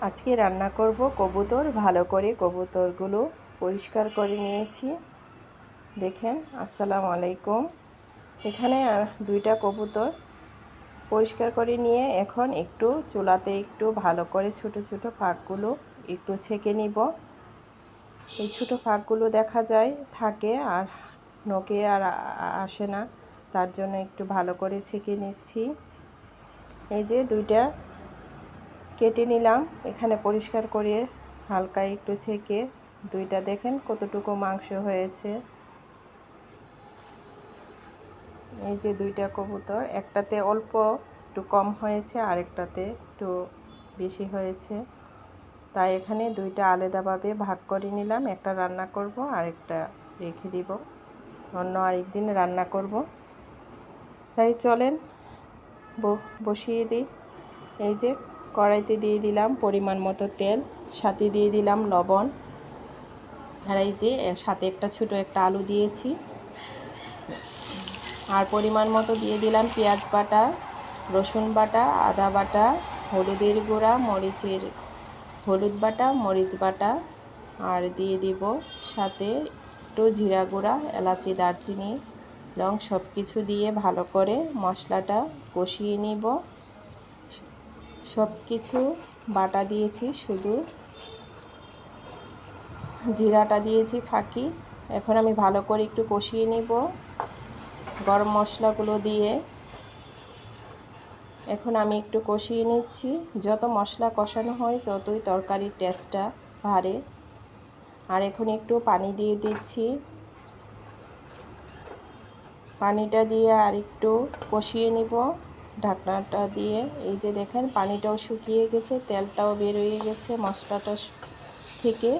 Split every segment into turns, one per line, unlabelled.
আজকে রান্না করব কবুতর। ভালো করে কবুতরগুলো পরিষ্কার করে নিয়েছি। দেখেন, আসসালামু আলাইকুম। এখানে দুইটা কবুতর পরিষ্কার করে নিয়ে এখন একটু চুলাতে একটু ভালো করে ছোট ছোট ফাঁকগুলো একটু ছেঁকে নিব। এই ছোট ফাঁকগুলো দেখা যায় থাকে আর নোকে আর আসে না। তার জন্য একটু ভালো করে ছেঁকে নিচ্ছি। এই যে দুইটা কেটে নিলাম। এখানে পরিষ্কার করে হালকা একটু ছেঁকে দুইটা দেখেন কতটুকু মাংস হয়েছে। এই যে দুইটা কবুতর, একটাতে অল্প একটু কম হয়েছে, আরেকটাতে একটু বেশি হয়েছে। তাই এখানে দুইটা আলাদাভাবে ভাগ করে নিলাম। একটা রান্না করব, আরেকটা রেখে দিব। অন্য আরেকদিন রান্না করব। তাই চলেন বসিয়ে দিই। এই যে কড়াইতে দিয়ে দিলাম পরিমাণ মতো তেল, সাথে দিয়ে দিলাম লবণ। আর এই যে সাথে একটা ছোট একটা আলু দিয়েছি। আর পরিমাণ মতো দিয়ে দিলাম পেঁয়াজ বাটা, রসুন বাটা, আদা বাটা, হলুদের গুঁড়া, মরিচের, হলুদ বাটা, মরিচ বাটা। আর দিয়ে দিব সাথে একটু জিরা গুঁড়া, এলাচি, দারচিনি লং সব কিছু দিয়ে ভালো করে মশলাটা কষিয়ে নিব। সব কিছু বাটা দিয়েছি শুধু। জিরাটা দিয়েছি ফাঁকি। এখন আমি ভালো করে একটু কষিয়ে নিব গরম মশলাগুলো দিয়ে। এখন আমি একটু কষিয়ে নিচ্ছি। যত মশলা কষানো হয় ততই তরকারির টেস্টটা বাড়ে। আর এখন একটু পানি দিয়ে দিচ্ছি। পানিটা দিয়ে আর একটু কষিয়ে নিব। ঢাকনাটা দিয়ে, এই যে দেখেন পানিটাও শুকিয়ে গেছে, তেলটাও বেরোয়ে গেছে মশলাটা থেকে।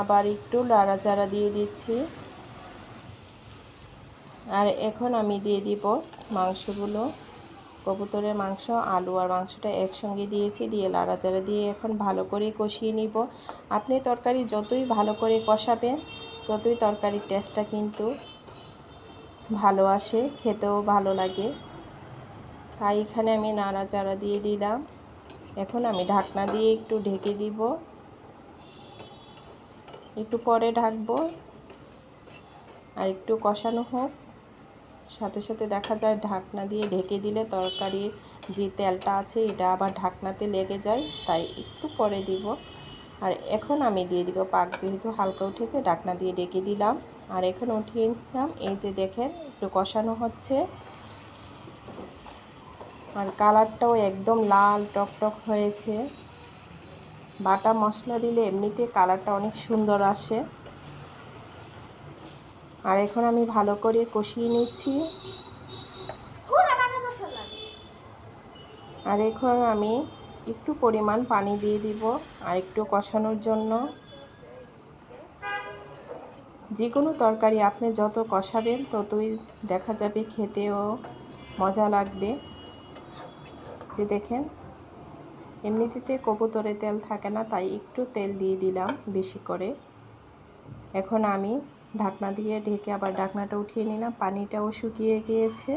আবার একটু লাড়াচাড়া দিয়ে দিচ্ছি। আর এখন আমি দিয়ে দিব মাংসগুলো। কবুতরের মাংস, আলু আর মাংসটা একসঙ্গে দিয়েছি, দিয়ে লাড়াচাড়া দিয়ে এখন ভালো করে কষিয়ে নিব। আপনি তরকারি যতই ভালো করে কষাবেন, ততই তরকারির টেস্টটা কিন্তু ভালো আসে, খেতেও ভালো লাগে। তাই এখানে আমি নাড়াচাড়া দিয়ে দিলাম। এখন আমি ঢাকনা দিয়ে একটু ঢেকে দিব। একটু পরে ঢাকবো। আর একটু কষানো হোক। সাথে সাথে দেখা যায় ঢাকনা দিয়ে ঢেকে দিলে তরকারির যে তেলটা আছে, এটা আবার ঢাকনাতে লেগে যায়। তাই একটু পরে দিব। আর এখন আমি দিয়ে দিব পাক। যেহেতু হালকা উঠেছে, ঢাকনা দিয়ে ডেকে দিলাম। আর এখন উঠিয়ে নিলাম। এই যে দেখেন, একটু কষানো হচ্ছে। আর কালারটাও একদম লাল টকটক হয়েছে। বাটা মশলা দিলে এমনিতে কালারটা অনেক সুন্দর আসে। আর এখন আমি ভালো করে কষিয়ে নিচ্ছি। আর এখন আমি একটু পরিমাণ পানি দিয়ে দিব আর একটু কষানোর জন্য। যে কোনো তরকারি আপনি যত কষাবেন ততই দেখা যাবে খেতেও মজা লাগবে। যে দেখেন, এমনিতে কবুতরে তেল থাকে না, তাই একটু তেল দিয়ে দিলাম বেশি করে। এখন আমি ঢাকনা দিয়ে ঢেকে আবার ঢাকনাটা উঠিয়ে নিলাম, পানিটাও শুকিয়ে গিয়েছে।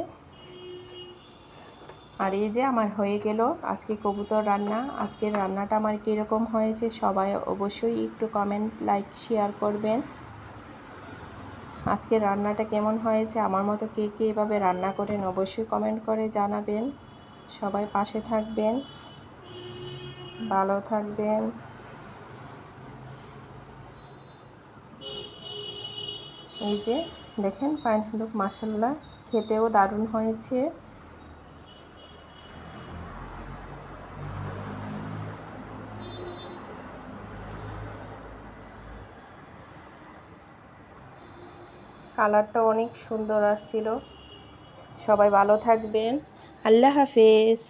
আর এই যে আমার হয়ে গেল আজকে কবুতর রান্না, আজকের রান্নাটা আমার কীরকম হয়েছে সবাই অবশ্যই একটু কমেন্ট লাইক শেয়ার করবেন। আজকের রান্নাটা কেমন হয়েছে, আমার মতো কে কে এভাবে রান্না করেন অবশ্যই কমেন্ট করে জানাবেন। সবাই পাশে থাকবেন, ভালো থাকবেন। এই যে দেখেন ফাইন লুক মাসাল্লাহ খেতেও দারুণ হয়েছে। কালারটা অনেক সুন্দর আসছিল। সবাই ভালো থাকবেন। আল্লাহ হাফেজ।